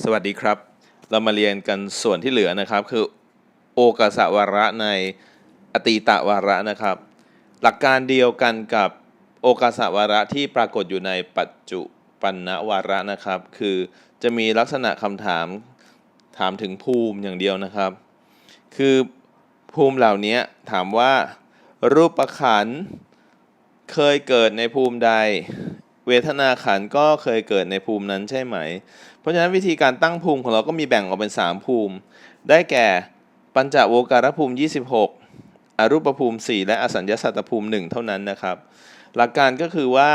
สวัสดีครับ เรามาเรียนกันส่วนที่เหลือนะครับ คือโอกาสวาระในอตีตะวาระนะครับ หลักการเดียวกันกับโอกาสวาระที่ปรากฏอยู่ในปัจจุปันนวาระนะครับ คือจะมีลักษณะคำถามถามถึงภูมิอย่างเดียวนะครับ คือภูมิเหล่านี้ถามว่า รูปขันเคยเกิดในภูมิใด เวทนาขันก็เคยเกิดในภูมินั้นใช่ไหม เพราะฉะนั้นวิธีการตั้งภูมิของเราก็มีแบ่งออกเป็น 3 ภูมิ ได้แก่ปัญจโวการภูมิ 26 อรูปภูมิ 4 และอสัญญาสัตตภูมิ 1 เท่านั้นนะครับ หลักการก็คือว่า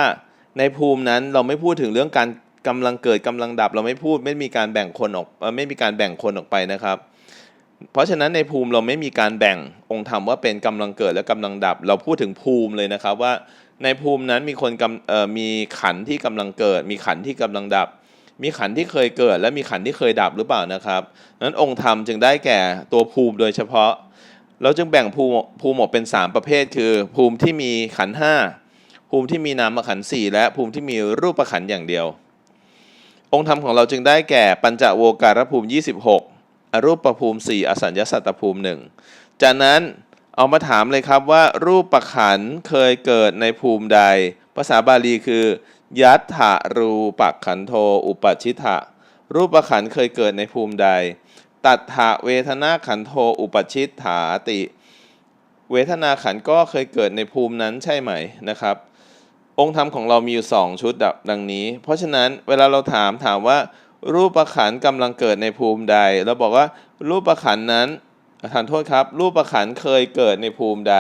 ในภูมินั้นเราไม่พูดถึงเรื่องการกำลังเกิดกำลังดับเราไม่พูดไม่มีการแบ่งคนออกไม่มีการแบ่งคนออกไปนะครับ เพราะฉะนั้นในภูมิเราไม่มีการแบ่งองค์ธรรมว่าเป็นกำลังเกิดและกำลังดับ เราพูดถึงภูมิเลยนะครับว่าในภูมินั้นมีคนมีขันที่กำลังเกิด มีขันที่กำลังดับ มีขันที่เคยเกิด และมีขันที่เคยดับหรือเปล่านะครับนั้นองค์ธรรมจึงได้แก่ตัวภูมิโดยเฉพาะ เราจึงแบ่งภูมิภูมิออกเป็น 3 ประเภท คือ ภูมิที่มีขันห้าภูมิที่มีนามขันสี่และภูมิที่มีรูปขันอย่างเดียว องค์ธรรมของเราจึงได้แก่ปัญจโวการภูมิ 26 อรูปภูมิ 4 อสัญญาสัตตภูมิหนึ่งจากนั้นเอามาถามเลยครับว่ารูปประขันเคยเกิดในภูมิใด ภาษาบาลีคือ ยัตถารูปักขันโทอุปชิตะรูปขันเคยเกิดในภูมิใด ตัทธะเวทนาขันโทอุปชิตถาติ เวทนาขันก็เคยเกิดในภูมินั้นใช่ไหมนะครับ องค์ธรรมของเรามีอยู่ 2 ชุดดับดังนี้ เพราะฉะนั้นเวลาเราถามถามว่ารูปขันธ์กำลังเกิดในภูมิใดเราบอกว่ารูปขันนั้นทานโทษครับ รูปขันเคยเกิดในภูมิใด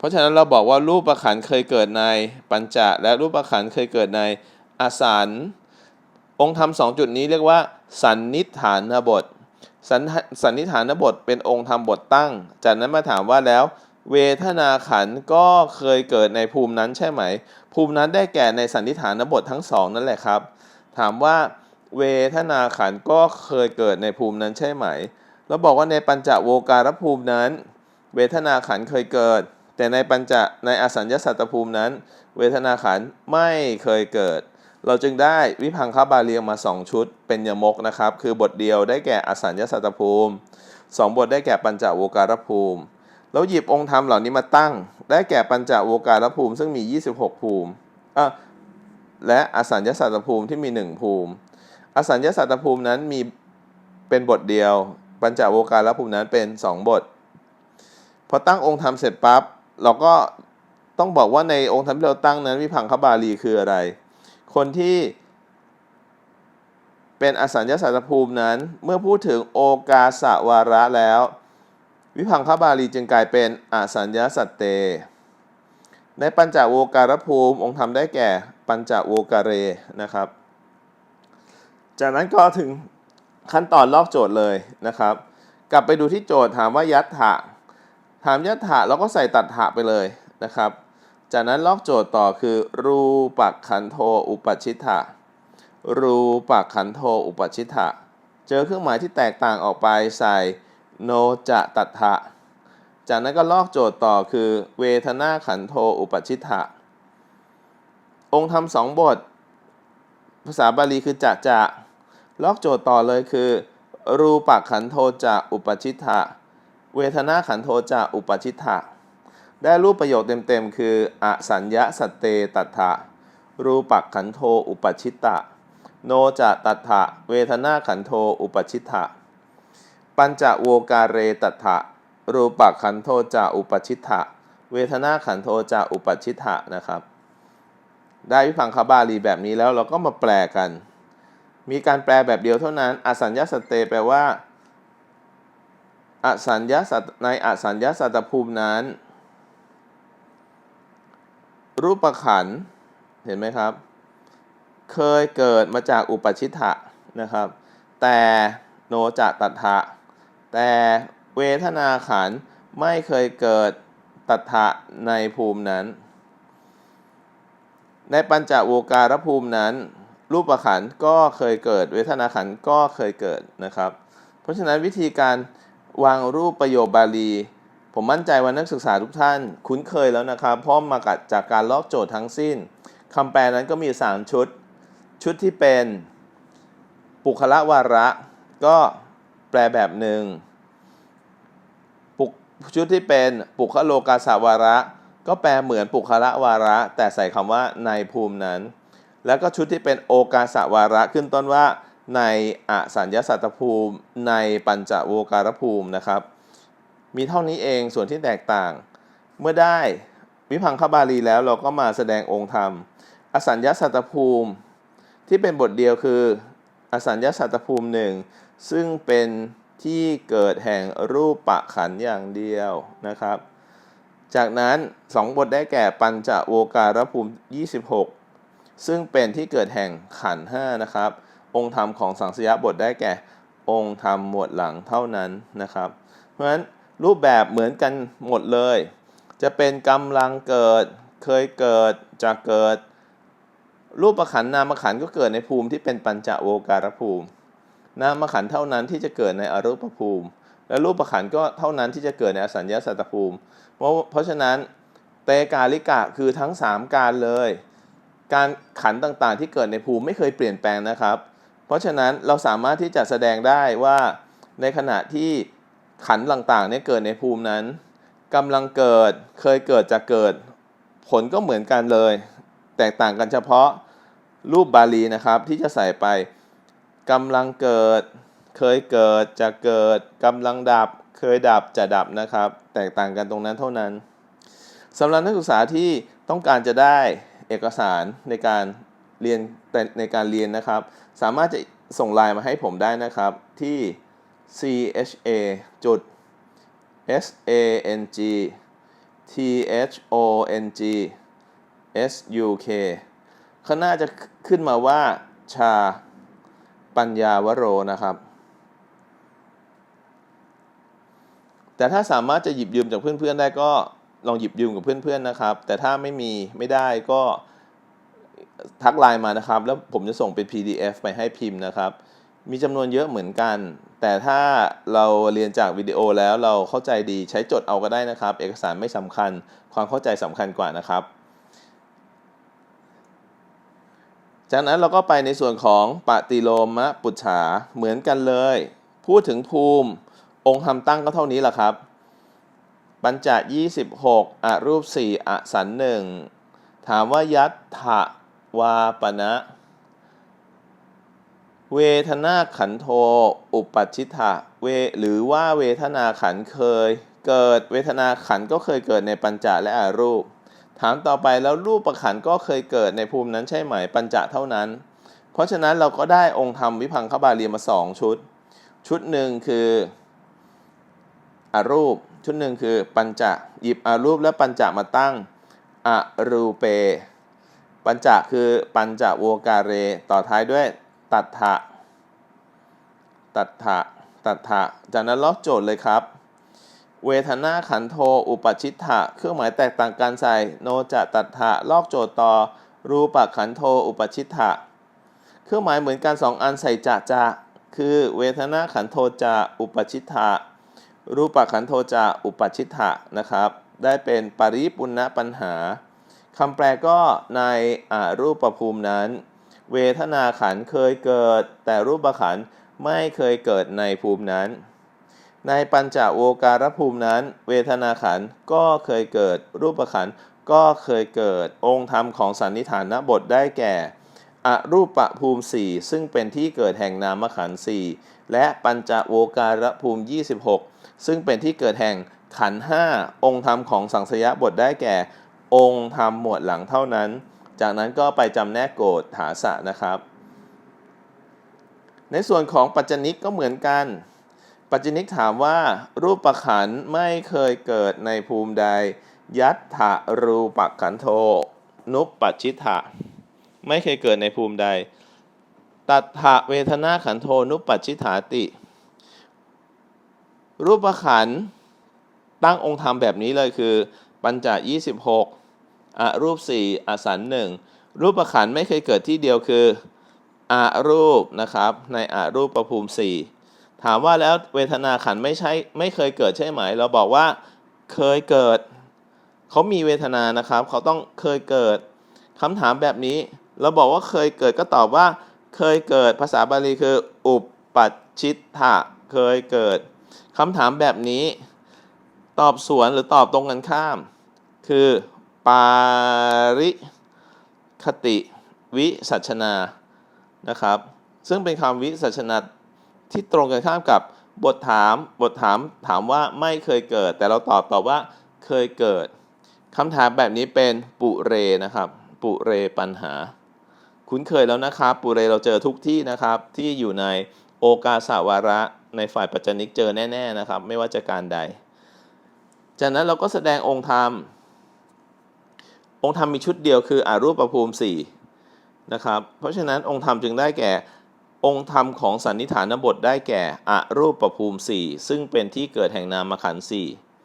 เพราะฉะนั้นเราบอกว่ารูปประขันเคยเกิดในปัญจะและรูปประขันเคยเกิดในอาสันองค์ธรรมสองจุดนี้เรียกว่า สันนิฐานบทสันสันนิฐานบทเป็นองค์ธรรมบทตั้ง จากนั้นมาถามว่าแล้วเวทนาขันก็เคยเกิดในภูมินั้นใช่ไหม ภูมินั้นได้แก่ในสันนิฐานบททั้งสองนั่นแหละครับ ถามว่าเวทนาขันก็เคยเกิดในภูมินั้นใช่ไหม แล้วบอกว่าในปัญจโวการภูมินั้น เวทนาขันเคยเกิด แต่ในปัญจในอสัญญาสัตตภูมินั้น เวทนาขันไม่เคยเกิด เราจึงได้วิพังคบาลีออกมา 2 ชุด เป็นยมกนะครับ คือบทเดียวได้แก่อสัญญาสัตตภูมิ 2 บทได้แก่ปัญจโวการภูมิ แล้วหยิบองค์ธรรมเหล่านี้มาตั้ง ได้แก่ปัญจโวการภูมิซึ่งมี 26 ภูมิอะและอสัญญาสัตตภูมิที่มี 1 ภูมิ อสัญญาสัตตภูมินั้นมีเป็นบทเดียว ปัญจโวการภูมินั้นเป็น 2 บทพอตั้งองค์ธรรมเสร็จปั๊บ เราก็ต้องบอกว่าในองค์ธรรมที่เราตั้งนั้น วิพังคบาลีคืออะไร คนที่เป็นอสัญญาสัตตภูมินั้น เมื่อพูดถึงโอกาสวาระแล้ว วิพังคบาลีจึงกลายเป็นอสัญญาสัตเต ในปัญจโวการภูมิ องค์ธรรมได้แก่ปัญจโวการเรนะครับ จากนั้นก็ถึงขั้นตอนลอกโจทย์เลยนะครับ กลับไปดูที่โจทย์ถามว่ายัตถะ ถามยัตถะเราก็ใส่ตัดถะไปเลยนะครับ จากนั้นลอกโจทย์ต่อคือ รูปักขันโทอุปชิตถะรูปักขันโทอุปชิตถะเจอเครื่องหมายที่แตกต่างออกไปใส่โนจะตัดถะจากนั้นก็ลอกโจทย์ต่อคือ เวทนาขันโทอุปชิตถะองค์ธรรมสองบท ภาษาบาลีคือจะจะลอกโจทย์ต่อเลยคือ รูปักขันโทจะอุปชิตถะ เวทนาขันโทจะอุปชิตะได้รูปประโยคเต็มๆ คือ อสัญญาสตเตตัฏฐะรูปักขันโทอุปชิตะ โนจะตัฏฐะเวทนาขันโทอุปชิตะปัญจโวการเรตัฏฐะรูปักขันโทจะอุปชิตะเวทนาขันโทจะอุปชิตะนะครับ ได้วิพังคบาลีแบบนี้แล้วเราก็มาแปลกัน มีการแปลแบบเดียวเท่านั้น อสัญญาสตเตแปลว่า อสัญญาสัตในอสัญญาสัตภูมินั้น รูปขันเห็นไหมครับ เคยเกิดมาจากอุปชิตะนะครับ แต่โนจะตัทะแต่เวทนาขันไม่เคยเกิดตัทะในภูมินั้น ในปัญจโวการภูมินั้น รูปขันก็เคยเกิด เวทนาขันก็เคยเกิดนะครับ เพราะฉะนั้นวิธีการ วางรูปประโยคบาลี ผมมั่นใจว่านักศึกษาทุกท่าน คุ้นเคยแล้วนะครับเพราะมากัดจากการลอกโจทย์ทั้งสิ้นคำแปลนั้นก็มี 3 ชุด ชุดที่เป็นปุคละวาระ ก็แปลแบบหนึ่งชุดที่เป็นปุคโลกาสาวาระ ก็แปลเหมือนปุคละวาระ แต่ใส่คำว่าในภูมินั้น แล้วก็ชุดที่เป็นโอกาสาวาระขึ้นต้นว่า ในอสัญญาสัตตภูมิ ในปัญจโวการภูมินะครับ มีเท่านี้เองส่วนที่แตกต่าง เมื่อได้วิพังคบาลีแล้วเราก็มาแสดงองค์ธรรม อสัญญาสัตตภูมิ ที่เป็นบทเดียวคือ อสัญญาสัตตภูมิหนึ่งซึ่งเป็นที่เกิดแห่งรูปปะขันธ์อย่างเดียวนะครับ จากนั้น 2 บทได้แก่ปัญจโวการภูมิ 26 ซึ่งเป็นที่เกิดแห่งขันธ์5นะครับ องค์ธรรมของสังสยบทได้แก่ องค์ธรรมหมวดหลังเท่านั้นนะครับ เพราะฉะนั้นรูปแบบเหมือนกันหมดเลย จะเป็นกำลังเกิด เคยเกิดจะเกิด รูปประขันนามขันก็เกิดในภูมิที่เป็นปัญจโวการภูมิ นามขันเท่านั้นที่จะเกิดในอรูปภูมิ และรูปประขันก็เท่านั้นที่จะเกิดในอสัญญาสัตตภูมิ เพราะฉะนั้นเตกาลิกะคือทั้ง 3 การเลย การขันต่างๆที่เกิดในภูมิไม่เคยเปลี่ยนแปลงนะครับ เพราะฉะนั้นเราสามารถที่จะแสดงได้ว่าในขณะที่ขันต่างๆเนี่ยเกิดในภูมินั้นกำลังเกิดเคยเกิดจะเกิดผลก็เหมือนกันเลย แตกต่างกันเฉพาะรูปบาลีนะครับที่จะใส่ไปกำลังเกิด เคยเกิดจะเกิดกำลังดับ เคยดับจะดับนะครับ แตกต่างกันตรงนั้นเท่านั้นสำหรับนักศึกษาที่ต้องการจะได้เอกสารในการ เรียนในการเรียนนะครับ สามารถจะส่งไลน์มาให้ผมได้นะครับที่ cha จุด s a n g t h o n g s u k ข้างหน้าจะขึ้นมาว่าชาปัญญาวโรนะครับ แต่ถ้าสามารถจะหยิบยืมจากเพื่อนๆได้ก็ลองหยิบยืมกับเพื่อนๆนะครับ แต่ถ้าไม่มีไม่ได้ก็ ทักไลน์มานะครับ แล้วผมจะส่งเป็น PDF ไปให้พิมพ์นะครับ มีจำนวนเยอะเหมือนกัน แต่ถ้าเราเรียนจากวิดีโอแล้วเราเข้าใจดีใช้จดเอาก็ได้นะครับ เอกสารไม่สำคัญ ความเข้าใจสำคัญกว่านะครับ จากนั้นเราก็ไปในส่วนของปฏิโลมะปุจฉาเหมือนกันเลย พูดถึงภูมิองค์ธรรมตั้งก็เท่านี้แหละครับ ปัญจ26อรูป 4อสันหนึ่งถามว่ายัตถะ วาปณะ เวทนาขันโท อุปัชชิตะเวหรือว่าเวทนาขันเคย เกิดเวทนาขันก็เคยเกิดในปัญจและอารูป ถามต่อไปแล้วรูปประขันก็เคยเกิดในภูมินั้นใช่ไหมปัญจเท่านั้น เพราะฉะนั้นเราก็ได้องค์ธรรมวิพังคบาลีมาสองชุด ชุดหนึ่งคืออารูปชุดหนึ่งคือปัญจหยิบอารูปและปัญจมาตั้งอรูเป ปัญจะคือปัญจะโวการเร ต่อท้ายด้วยตัทธะตัทธะตัทธะจากนั้นลอกโจทย์เลยครับ เวทนาขันโท อุปชิตถะเครื่องหมายแตกต่างกันใส่โนจะตัทธะลอกโจทย์ต่อ รูปขันโท อุปชิตถะเครื่องหมายเหมือนกันสองอันใส่จะจะคือเวทนาขันโทจะอุปชิตถะรูปขันโทจะอุปชิตถะนะครับ ได้เป็นปริปุณณปัญหา คำแปลก็ในอรูปภูมินั้น เวทนาขันเคยเกิด แต่รูปขันไม่เคยเกิดในภูมินั้น ในปัญจโวการภูมินั้น เวทนาขันก็เคยเกิด รูปขันก็เคยเกิดองค์ธรรมของสันนิฐานบทได้แก่อรูปภูมิ 4 ซึ่งเป็นที่เกิดแห่งนามขันธ์4และปัญจโวการภูมิ 26 ซึ่งเป็นที่เกิดแห่งขันธ์5องค์ธรรมของสังสยบทได้แก่ องค์ธรรมหมวดหลังเท่านั้น จากนั้นก็ไปจำแนกโกฏฐาสะนะครับ ในส่วนของปัจจนิกก็เหมือนกัน ปัจจนิกถามว่ารูปประขันธ์ไม่เคยเกิดในภูมิใด ยัตถะรูปขันโท นุปปัชิตะไม่เคยเกิดในภูมิใด ตัทธะเวทนาขันโทนุปปัชชิถาติ รูปขันธ์ตั้งองค์ธรรมแบบนี้เลยคือ ปัญจ26 อรูป4อสันหนึ่งรูปปะขันไม่เคยเกิดที่เดียวคืออารูปนะครับในอารูปประภูมิ4ถามว่าแล้วเวทนาขันไม่ใช่ไม่เคยเกิดใช่ไหม เราบอกว่าเคยเกิดเขามีเวทนานะครับเขาต้องเคยเกิดคำถามแบบนี้ เราบอกว่าเคยเกิดก็ตอบว่า เคยเกิดภาษาบาลีคือ อุปปัชิตถะเคยเกิดคำถามแบบนี้ ตอบสวนหรือตอบตรงกันข้าม คือ ริคติวิสัชนานะครับ ซึ่งเป็นคำวิสัชนาที่ตรงกันข้ามกับบทถามบทถามถามว่าไม่เคยเกิด แต่เราตอบตอบว่าเคยเกิดคำถามแบบนี้เป็นปุเรนะครับ ปุเรปัญหา คุ้นเคยแล้วนะครับ ปุเรเราเจอทุกที่นะครับ ที่อยู่ในโอกาสาวาระในฝ่ายปัจจนิกเจอแน่ ๆนะครับ ไม่ว่าจะการใด จากนั้นเราก็แสดงองค์ธรรม องค์ธรรมมีชุดเดียวคืออารูปภูมิ4นะครับเพราะฉะนั้นองค์ธรรมจึงได้แก่ องค์ธรรมของสันนิฐานบทได้แก่อรูปภูมิ 4 ซึ่งเป็นที่เกิดแห่งนามขันธ์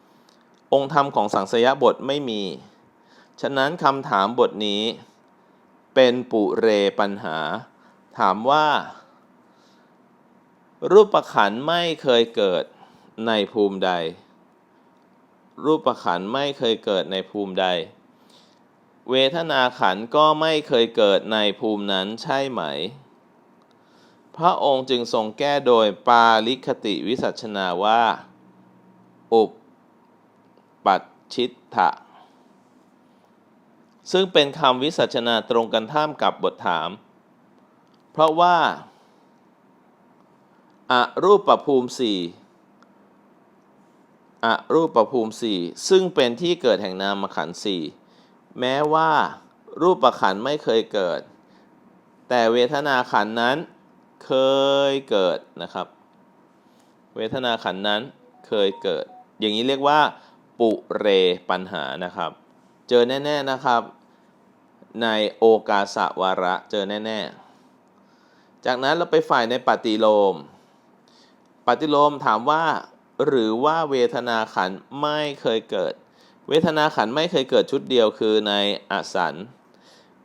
4องค์ธรรมของสังสยบทไม่มี ฉะนั้นคำถามบทนี้ เป็นปุเรปัญหา ถามว่า รูปประขันไม่เคยเกิดในภูมิใด รูปประขันไม่เคยเกิดในภูมิใด เวทนาขันก็ไม่เคยเกิดในภูมินั้นใช่ไหม พระองค์จึงทรงแก้โดยปาลิคติวิสัชนาว่า อุปปัชชิตถะซึ่งเป็นคำวิสัชนาตรงกันข้ามกับบทถาม เพราะว่าอารูปประภูมิสี่อารูปประภูมิสี่ซึ่งเป็นที่เกิดแห่งนามขันธ์สี่ แม้ว่ารูปประขันไม่เคยเกิด แต่เวทนาขันนั้นเคยเกิดนะครับ เวทนาขันนั้นเคยเกิด อย่างนี้เรียกว่า ปุเรปัญหานะครับ เจอแน่ๆนะครับ ในโอกาสวาระเจอแน่ๆ จากนั้นเราไปฝ่ายในปฏิโลม ปฏิโลมถามว่า หรือว่าเวทนาขันไม่เคยเกิด เวทนาขันไม่เคยเกิดชุดเดียวคือในอสัน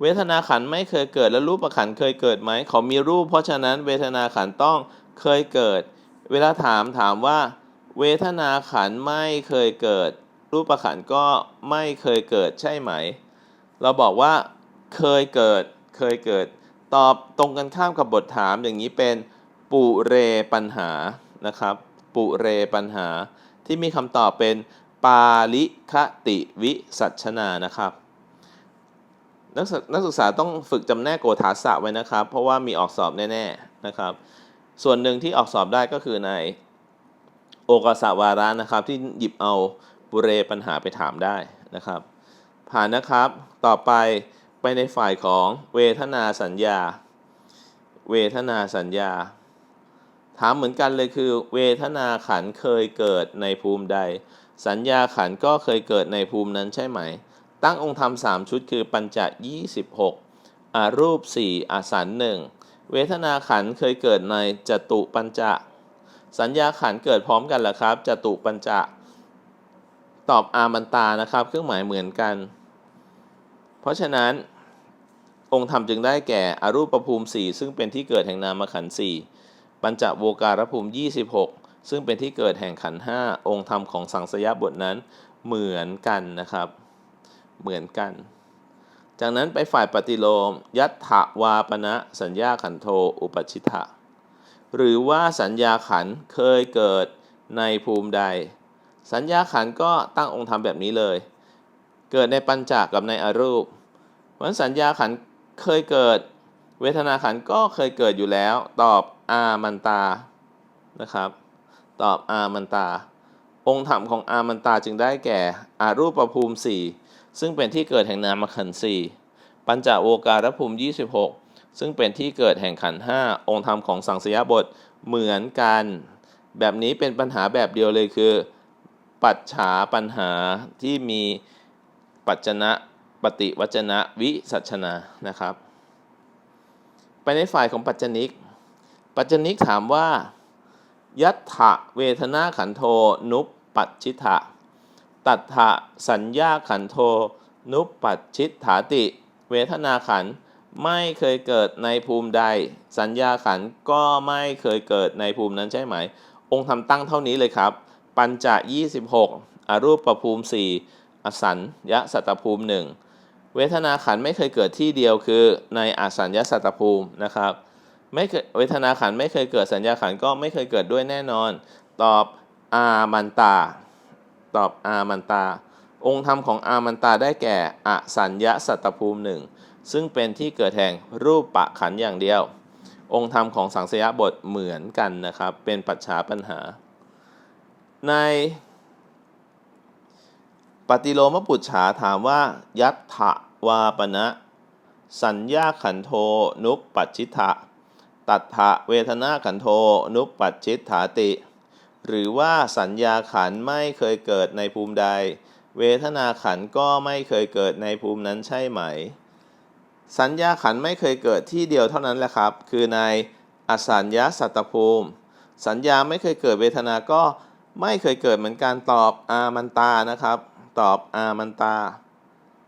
เวทนาขันไม่เคยเกิดแล้วรูปขันเคยเกิดไหมเขามีรูป เพราะฉะนั้นเวทนาขันต้องเคยเกิด เวลาถามถามว่า เวทนาขันไม่เคยเกิด รูปขันก็ไม่เคยเกิดใช่ไหม เราบอกว่า เคยเกิด เคยเกิด ตอบตรงกันข้ามกับบทถามอย่างนี้เป็นปุเรปัญหานะครับ ปุเรปัญหาที่มีคำตอบเป็น ปาลิคติวิสัชนานะครับนักศึกนักศึกษาต้องฝึกจำแนกโกฏาสะไว้นะครับ เพราะว่ามีออกสอบแน่ๆนะครับ ส่วนหนึ่งที่ออกสอบได้ก็คือในโอกาสาวาระนะครับ ที่หยิบเอาปุเรปัญหาไปถามได้นะครับ ผ่านนะครับต่อไปไปในฝ่ายของเวทนาสัญญา เวทนาสัญญา ถามเหมือนกันเลยคือ เวทนาขันเคยเกิดในภูมิใด สัญญาขันก็เคยเกิดในภูมินั้นใช่ไหม ตั้งองค์ธรรมสามชุดคือปัญจยี่สิบหกอารูปสี่อสันหนึ่งเวทนาขันเคยเกิดในจตุปัญจะ สัญญาขันเกิดพร้อมกันหรอครับจตุปัญจะ ตอบอามันตานะครับ เครื่องหมายเหมือนกัน เพราะฉะนั้นองค์ธรรมจึงได้แก่อรูปภูมิ 4 ซึ่งเป็นที่เกิดแห่งนามขันธ์4ปัญจโวการภูมิ 26 ซึ่งเป็นที่เกิดแห่งขันธ์5องค์ธรรมของสังสยบทนั้นเหมือนกันนะครับ เหมือนกัน จากนั้นไปฝ่ายปฏิโลม ยัตถวาปณะสัญญาขันโทอุปชิตะหรือว่าสัญญาขันเคยเกิดในภูมิใด สัญญาขันก็ตั้งองค์ธรรมแบบนี้เลย เกิดในปัญจกับในอรูปเพราะฉะนั้นสัญญาขันเคยเกิด เวทนาขันก็เคยเกิดอยู่แล้ว ตอบอามันตานะครับ ตอบอามันตา องค์ธรรมของอามันตาจึงได้แก่ อารูปภูมิ 4 ซึ่งเป็นที่เกิดแห่งนามขันธ์4ปัญจโวการภูมิ 26 ซึ่งเป็นที่เกิดแห่งขันธ์5องค์ธรรมของสังสยบทเหมือนกัน แบบนี้เป็นปัญหาแบบเดียวเลยคือ ปัจฉาปัญหาที่มีปัจจนะปฏิวัจนะวิสัชนานะครับ ไปในฝ่ายของปัจจนิก ปัจจนิกถามว่า ยัตถะเวทนาขันโทนุปปัชิตะตัทธะสัญญาขันโทนุปปัชิตถาติ เวทนาขันไม่เคยเกิดในภูมิใด สัญญาขันก็ไม่เคยเกิดในภูมินั้นใช่ไหม องค์ทำตั้งเท่านี้เลยครับ ปัญจ26อรูปประภูมิ 4 อสัญญสัตตภูมิหนึ่งเวทนาขันไม่เคยเกิดที่เดียวคือในอสัญญสัตตภูมินะครับ ไม่เคยเวทนาขันไม่เคยเกิดสัญญาขันก็ไม่เคยเกิดด้วยแน่นอน ตอบอามันตา ตอบอามันตา องค์ธรรมของอามันตาได้แก่อสัญญาสัตตภูมิหนึ่งซึ่งเป็นที่เกิดแห่งรูปปะขันอย่างเดียว องค์ธรรมของสังสยบทเหมือนกันนะครับ เป็นปัจฉาปัญหา ในปฏิโลมปุจฉาถามว่า ยัตถวาปณะสัญญาขันโทนุปปัจจิทะ ตัทธะเวทนาขันโทนุปปัจจิฐาติ หรือว่าสัญญาขันไม่เคยเกิดในภูมิใด เวทนาขันก็ไม่เคยเกิดในภูมินั้นใช่ไหม สัญญาขันไม่เคยเกิดที่เดียวเท่านั้นแหละครับ คือในอสัญญาสัตตภูมิ สัญญาไม่เคยเกิดเวทนาก็ไม่เคยเกิดเหมือนการตอบอามันตานะครับ ตอบอามันตา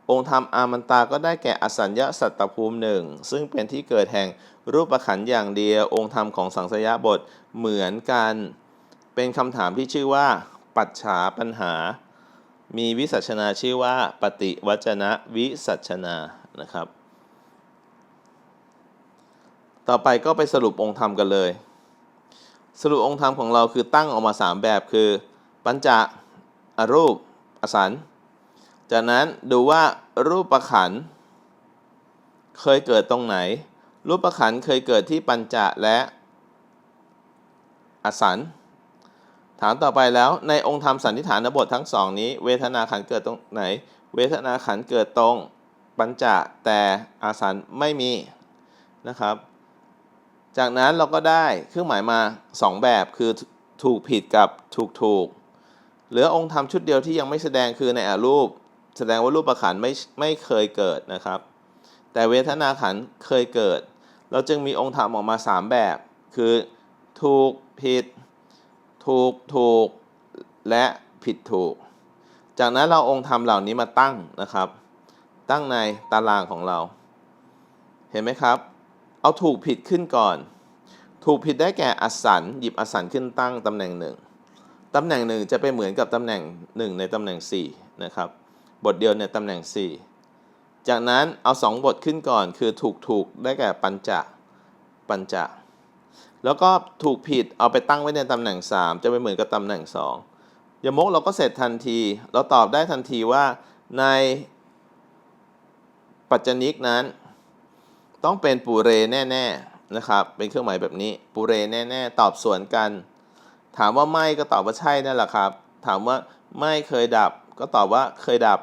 องค์ธรรมอามันตาก็ได้แก่อสัญญาสัตตภูมิหนึ่งซึ่งเป็นที่เกิดแห่งรูปขันธ์อย่างเดียวองค์ธรรมของสังสยบทเหมือนกัน เป็นคำถามที่ชื่อว่า ปัจฉาปัญหา มีวิสัชนาชื่อว่า ปฏิวัจนะวิสัชนานะครับ ต่อไปก็ไปสรุปองค์ธรรมกันเลย สรุปองค์ธรรมของเราคือตั้งออกมา 3 แบบคือ ปัญจอรูป อสัน จากนั้นดูว่ารูปประขันเคยเกิดตรงไหน รูปประขันเคยเกิดที่ปัญจะและอสันถามต่อไปแล้วในองค์ธรรมสันนิฐานบททั้งสองนี้ เวทนาขันเกิดตรงไหน เวทนาขันเกิดตรงปัญจะแต่อาสันไม่มีนะครับ จากนั้นเราก็ได้เครื่องหมายมา 2 แบบคือถูกผิดกับถูกถูกเหลือองค์ธรรมชุดเดียวที่ยังไม่แสดงคือในอารูป แสดงว่ารูปขันไม่ไม่เคยเกิดนะครับ แต่เวทนาขันเคยเกิด เราจึงมีองค์ธรรมออกมา 3 แบบ คือถูกผิด ถูกถูกและผิดถูก จากนั้นเราองค์ธรรมเหล่านี้มาตั้งนะครับ ตั้งในตารางของเรา เห็นไหมครับ เอาถูกผิดขึ้นก่อน ถูกผิดได้แก่อสันหยิบอสันขึ้นตั้งตำแหน่งหนึ่งตำแหน่งหนึ่งจะไปเหมือนกับตำแหน่งหนึ่งในตำแหน่ง 4 นะครับ บทเดียวในตำแหน่ง 4 จากนั้นเอา 2 บทขึ้นก่อนคือถูกถูกได้แก่ปัญจะปัญจะแล้วก็ถูกผิดเอาไปตั้งไว้ในตำแหน่ง 3 จะไปเหมือนกับตำแหน่ง 2 ยมกเราก็เสร็จทันที เราตอบได้ทันทีว่าในปัจจนิกนั้น ต้องเป็นปูเรแน่ๆนะครับเป็นเครื่องหมายแบบนี้ปูเรแน่ๆตอบสวนกัน ถามว่าไม่ก็ตอบว่าใช่นั่นแหละครับ ถามว่าไม่เคยดับก็ตอบว่าเคยดับ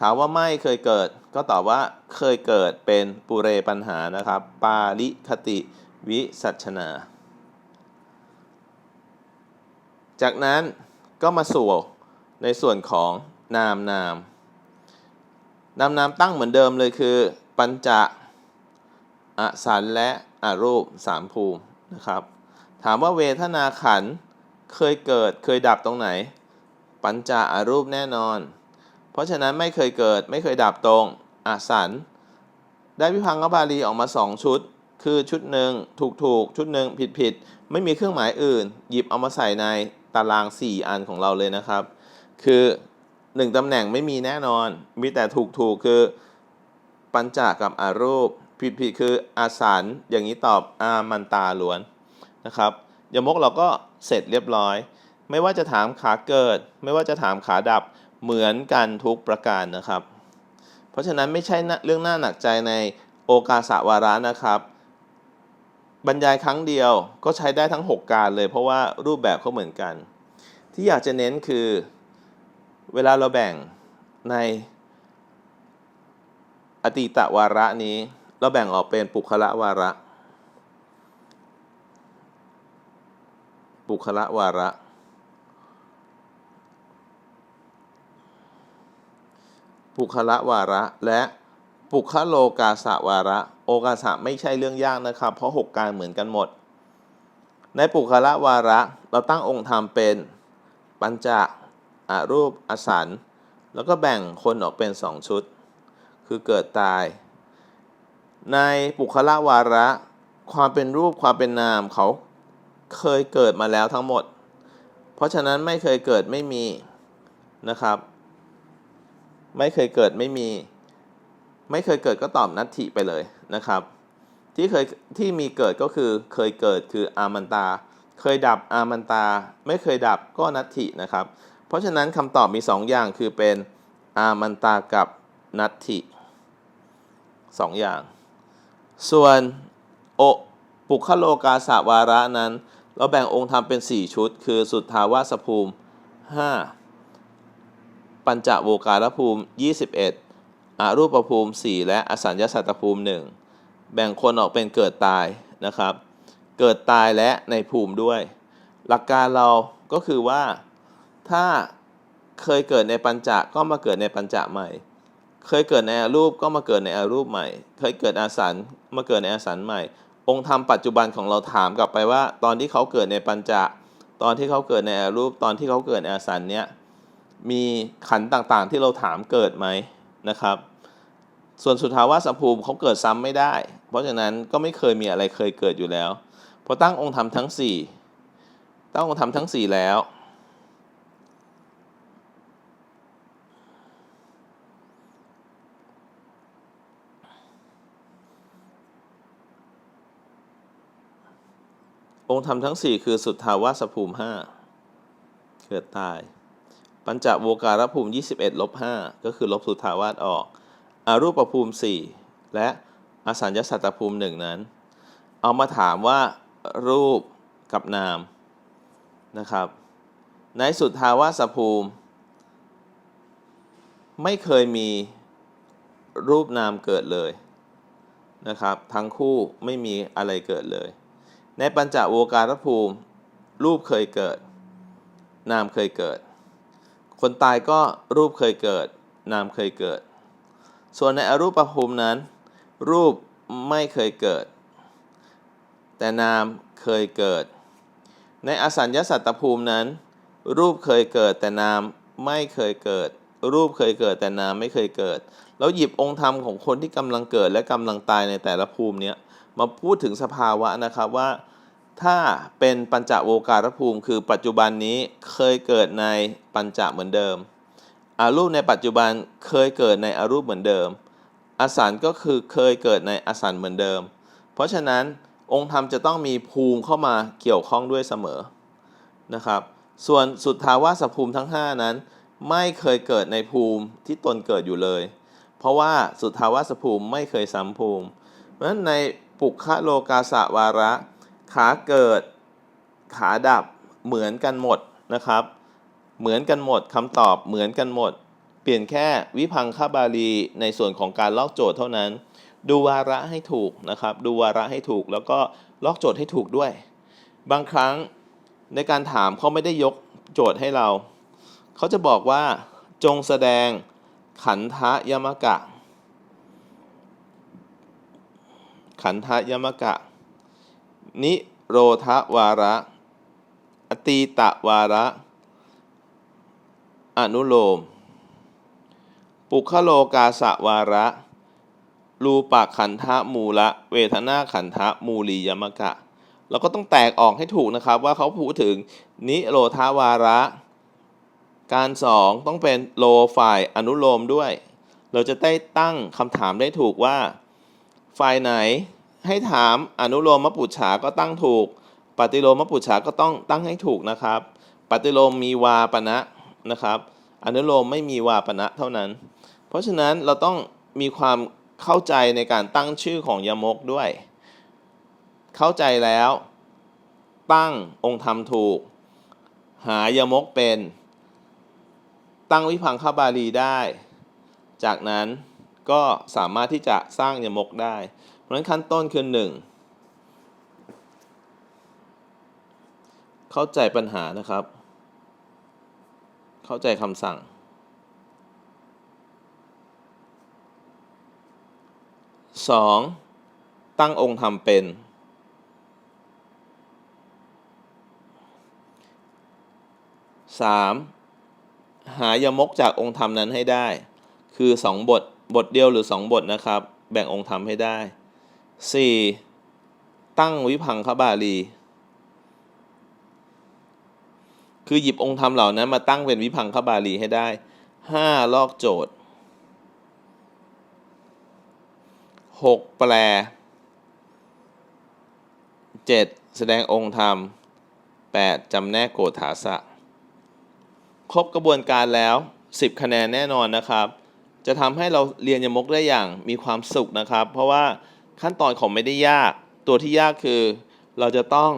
ถามว่าไม่เคยเกิด ก็ตอบว่าเคยเกิดเป็นปุเรปัญหานะครับ ปาลิคติวิสัชนา จากนั้นก็มาสู่ในส่วนของนามนาม นามนามตั้งเหมือนเดิมเลยคือ ปัญจะอสันและอรูปสามภูมินะครับ ถามว่าเวทนาขันเคยเกิดเคยดับตรงไหน ปัญจาอารูปแน่นอน เพราะฉะนั้นไม่เคยเกิดไม่เคยดับตรงอสันได้พิพังคบาลีออกมา 2 ชุด คือชุดหนึ่งถูกถูกชุดหนึ่งผิดผิดไม่มีเครื่องหมายอื่น หยิบเอามาใส่ในตาราง 4 อันของเราเลยนะครับ คือ 1ตำแหน่งไม่มีแน่นอน มีแต่ถูกถูกคือปัญจากับอารูป ผิดผิดคืออาสันอย่างนี้ตอบอามันตาล้วนนะครับยมกเราก็เสร็จเรียบร้อย ไม่ว่าจะถามขาเกิด ไม่ว่าจะถามขาดับ เหมือนกันทุกประการนะครับ เพราะฉะนั้นไม่ใช่เรื่องน่าหนักใจในโอกาสวาระนะครับ บรรยายครั้งเดียวก็ใช้ได้ทั้ง 6 การเลย เพราะว่ารูปแบบเขาเหมือนกัน ที่อยากจะเน้นคือเวลาเราแบ่งในอติตะวาระนี้ เราแบ่งออกเป็นปุคละวาระ ปุคละวาระ ปุคละวาระ และปุคโลกาสะวาระ โอกาสะไม่ใช่เรื่องยากนะครับ เพราะ 6 การเหมือนกันหมด ในปุคละวาระเราตั้งองค์ธรรมเป็นปัญจะอารูปอสันแล้วก็แบ่งคนออกเป็น 2 ชุด คือเกิดตาย ในปุคละวาระ ความเป็นรูปความเป็นนามเขาเคยเกิดมาแล้วทั้งหมด เพราะฉะนั้นไม่เคยเกิดไม่มีนะครับ ไม่เคยเกิดไม่มี ไม่เคยเกิดก็ตอบนัตถิไปเลยนะครับ ที่เคยที่มีเกิดก็คือเคยเกิดคืออามันตา เคยดับอามันตา ไม่เคยดับก็นัตถินะครับ เพราะฉะนั้นคำตอบมี 2 อย่างคือเป็นอามันตากับนัตถิสองอย่าง ส่วนโอปุคโลกาสาวาระนั้น เราแบ่งองค์ธรรมเป็น 4 ชุด คือสุทธาวาสภูมิ 5 ปัญจโวการภูมิ 21อารูปภูมิ 4 และอสัญญาสัตตภูมิ 1 แบ่งคนออกเป็นเกิดตายนะครับ เกิดตายและในภูมิด้วย หลักการเราก็คือว่าถ้าเคยเกิดในปัญจะก็มาเกิดในปัญจะใหม่ เคยเกิดในอารูปก็มาเกิดในอารูปใหม่ เคยเกิดอาสันมาเกิดในอาสันใหม่ องค์ธรรมปัจจุบันของเราถามกลับไปว่า ตอนที่เขาเกิดในปัญจะตอนที่เขาเกิดในอารูป ตอนที่เขาเกิดในอาสันเนี้ย มีขันต่างๆ ที่เราถามเกิดไหมนะครับ ส่วนสุทธาวาสภูมิเขาเกิดซ้ำไม่ได้ เพราะฉะนั้นก็ไม่เคยมีอะไรเคยเกิดอยู่แล้วพอตั้งองค์ธรรมทั้ง 4 ตั้งองค์ธรรมทั้ง 4 แล้ว องค์ธรรมทั้ง 4 คือสุทธาวาสภูมิ 5 เกิดตาย ปัญจโวการภูมิ 21ลบ5ก็คือลบสุทธาวาสออกอารูปภูมิ 4 และอสัญญาสัตตภูมิ1นั้น เอามาถามว่ารูปกับนามนะครับ ในสุทธาวาสภูมิ ไม่เคยมีรูปนามเกิดเลยนะครับ ทั้งคู่ไม่มีอะไรเกิดเลย ในปัญจโวการภูมิ รูปเคยเกิด นามเคยเกิด คนตายก็รูปเคยเกิด นามเคยเกิด ส่วนในอรูปภูมินั้น รูปไม่เคยเกิด แต่นามเคยเกิด ในอสัญญาสัตตภูมินั้น รูปเคยเกิด แต่นามไม่เคยเกิด รูปเคยเกิด แต่นามไม่เคยเกิด แล้วหยิบองค์ธรรมของคนที่กำลังเกิดและกำลังตายในแต่ละภูมิเนี้ยมาพูดถึงสภาวะนะครับว่า ถ้าเป็นปัญจโวการภูมิ คือปัจจุบันนี้เคยเกิดในปัญจเหมือนเดิมอารูปในปัจจุบันเคยเกิดในอารูปเหมือนเดิม อสันก็คือเคยเกิดในอสันเหมือนเดิม เพราะฉะนั้นองค์ธรรมจะต้องมีภูมิเข้ามาเกี่ยวข้องด้วยเสมอนะครับ ส่วนสุทธาวาสภูมิทั้ง 5 นั้น ไม่เคยเกิดในภูมิที่ตนเกิดอยู่เลย เพราะว่าสุทธาวาสภูมิไม่เคยซ้ำภูมิเพราะฉะนั้นในปุคคะโลกาสะวาระ ขาเกิด ขาดับเหมือนกันหมดนะครับ เหมือนกันหมดคำตอบเหมือนกันหมด เปลี่ยนแค่วิพังคบาลีในส่วนของการลอกโจทย์เท่านั้น ดูวาระให้ถูกนะครับ ดูวาระให้ถูกแล้วก็ลอกโจทย์ให้ถูกด้วย บางครั้งในการถามเขาไม่ได้ยกโจทย์ให้เรา เขาจะบอกว่าจงแสดงขันธยมกะ ขันธยมกะ นิโรธวาระ อตีตะวาระ อนุโลม ปุคโลกาสะวาระ รูปะขันธมูละ เวทนาขันธมูลียมกะ เราก็ต้องแตกออกให้ถูกนะครับว่าเขาพูดถึงนิโรธาวาระ การสองต้องเป็นโลฝ่ายอนุโลมด้วย เราจะได้ตั้งคำถามได้ถูกว่า ฝ่ายไหน ให้ถามอนุโลมมปุจฉาก็ตั้งถูก ปฏิโลมมปุจฉาก็ต้องตั้งให้ถูกนะครับ ปฏิโลมมีวาปณะนะครับ อนุโลมไม่มีวาปณะเท่านั้น เพราะฉะนั้นเราต้องมีความเข้าใจในการตั้งชื่อของยมกด้วย เข้าใจแล้ว ตั้งองค์ธรรมถูก หายมกเป็น ตั้งวิพังคบาลีได้ จากนั้นก็สามารถที่จะสร้างยมกได้ เพราะฉะนั้นขั้นต้นคือหนึ่งเข้าใจปัญหานะครับ เข้าใจคำสั่งสองตั้งองค์ธรรมเป็นสามหายมกจากองค์ธรรมนั้นให้ได้ คือสองบท บทเดียวหรือสองบทนะครับ แบ่งองค์ธรรมให้ได้ สี่ตั้งวิพังคบาลี คือหยิบองค์ธรรมเหล่านั้นมาตั้งเป็นวิพังคบาลีให้ได้ห้าลอกโจทย์หกแปล 7. แสดงองค์ธรรม 8. จำแนกโกฏาสะ ครบกระบวนการแล้ว 10 คะแนนแน่นอนนะครับ จะทำให้เราเรียนยมกได้อย่างมีความสุขนะครับ เพราะว่า ขั้นตอนของไม่ได้ยาก ตัวที่ยากคือ เราจะต้อง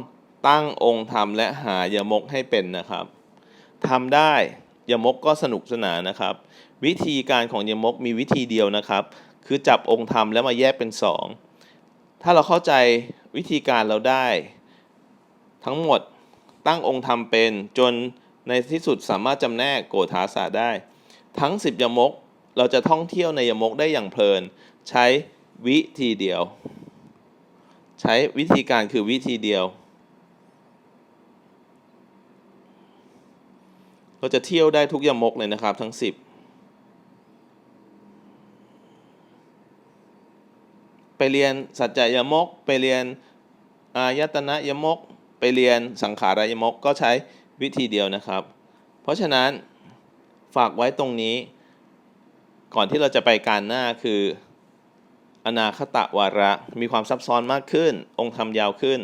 ตั้งองค์ธรรมและหายมกให้เป็นนะครับทำได้ยมกก็สนุกสนานนะครับ วิธีการของยมกมีวิธีเดียวนะครับ คือจับองค์ธรรมแล้วมาแยกเป็นสองถ้าเราเข้าใจวิธีการเราได้ ทั้งหมดตั้งองค์ธรรมเป็นจนในที่สุดสามารถจำแนกโกฏฐาสะได้ ทั้ง 10 ยมกเราจะท่องเที่ยวในยมกได้อย่างเพลิน ใช้ วิธีเดียว ใช้วิธีการคือวิธีเดียว เราจะเที่ยวได้ทุกยมกเลยนะครับทั้ง 10 ไปเรียนสัจจยมก ไปเรียนอายตนะยมก ไปเรียนสังขารยมก ก็ใช้วิธีเดียวนะครับ เพราะฉะนั้นฝากไว้ตรงนี้ ก่อนที่เราจะไปการหน้าคือ อนาคตะวาระ มีความซับซ้อนมากขึ้น องค์ธรรมยาวขึ้น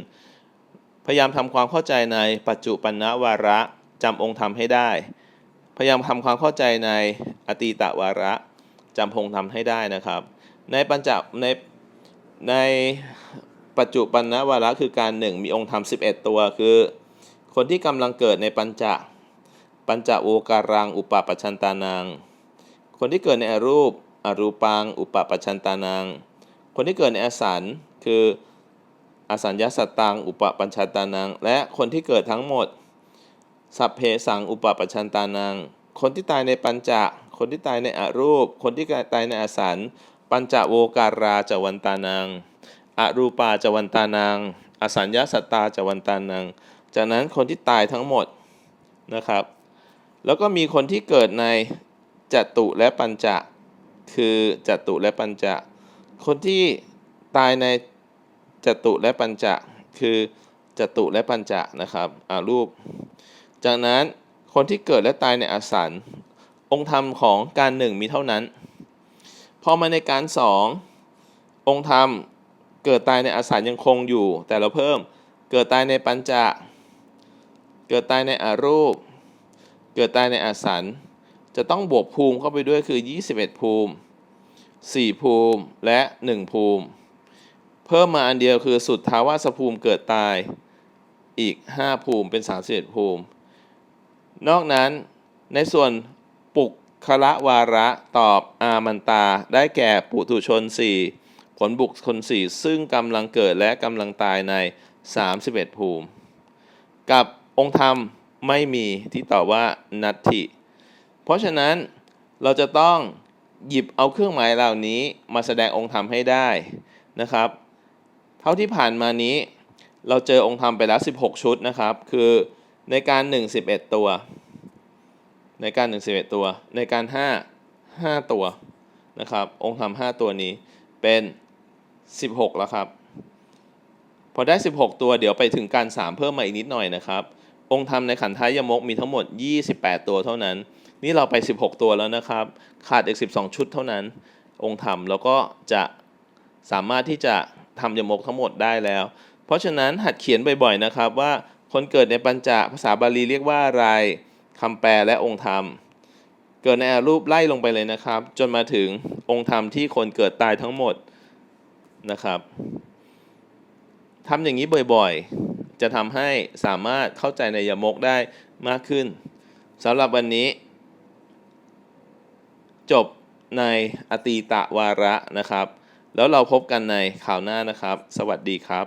พยายามทำความเข้าใจในปัจจุปันนวาระจำองค์ธรรมให้ได้ พยายามทำความเข้าใจในอตีตะวาระจำองค์ธรรมให้ได้นะครับ ในปัญจในในปัจจุปันนวาระคือการหนึ่งมีองค์ธรรม11 ตัวคือ คนที่กำลังเกิดในปัญจปัญจโอการัง อุปปัชชันตานัง คนที่เกิดในอรูป อรูปัง อุปปัชชันตานัง คนที่เกิดในอสันคืออสัญญาสตตัง อุปปัญชันตานัง และคนที่เกิดทั้งหมด สัพเพสัง อุปปัชชันตานัง คนที่ตายในปัญจะ คนที่ตายในอรูป คนที่ตายในอสันปัญจโวการาจวันตานัง อรูปาจวันตานัง อสัญญาสตตาจวันตานัง จากนั้นคนที่ตายทั้งหมดนะครับ แล้วก็มีคนที่เกิดในจตุและปัญจะ คือจตุและปัญจะ คนที่ตายในจตุและปัญจะ คือจตุและปัญจะนะครับอารูป จากนั้นคนที่เกิดและตายในอสันองค์ธรรมของการหนึ่งมีเท่านั้น พอมาในการสององค์ธรรมเกิดตายในอสันยังคงอยู่ แต่เราเพิ่มเกิดตายในปัญจะ เกิดตายในอารูป เกิดตายในอสัน จะต้องบวกภูมิเข้าไปด้วยคือ 21 ภูมิ 4 ภูมิและ 1 ภูมิ เพิ่มมาอันเดียวคือสุดทาวาสภูมิเกิดตายอีก 5 ภูมิเป็น 31 ภูมิ นอกนั้นในส่วนปุกคละวาระตอบอามันตา ได้แก่ปุถุชน 4 ผลบุคคล 4 ซึ่งกำลังเกิดและกำลังตายใน 31 ภูมิ กับองค์ธรรมไม่มีที่ตอบว่านัตถิ เพราะฉะนั้นเราจะต้องหยิบเอาเครื่องหมายเหล่านี้มาแสดงองค์ธรรมให้ได้นะครับ เท่าที่ผ่านมานี้เราเจอองค์ธรรมไปแล้ว 16 ชุดนะครับ คือในการ 1 11 ตัว ในการ 1 11 ตัว ในการ 5 5 ตัวนะครับ องค์ธรรม 5 ตัวนี้เป็น 16 แล้วครับ พอได้ 16 ตัวเดี๋ยวไปถึงการ 3 เพิ่มมาอีกนิดหน่อยนะครับ องค์ธรรมในขันธายมกมีทั้งหมด 28 ตัวเท่านั้น นี่เราไป 16 ตัวแล้วนะครับ ขาดอีก 12 ชุดเท่านั้น องค์ธรรมแล้วก็จะสามารถที่จะทำยมกทั้งหมดได้แล้ว เพราะฉะนั้นหัดเขียนบ่อยๆนะครับว่าคนเกิดในปัญจภาษาบาลีเรียกว่าอะไรคำแปลและองค์ธรรม เกิดในอารูปไล่ลงไปเลยนะครับ จนมาถึงองค์ธรรมที่คนเกิดตายทั้งหมดนะครับทำอย่างนี้บ่อยๆ จะทำให้สามารถเข้าใจในยมกได้มากขึ้นสำหรับวันนี้ จบในอตีตะวาระนะครับ แล้วเราพบกันในข่าวหน้านะครับ สวัสดีครับ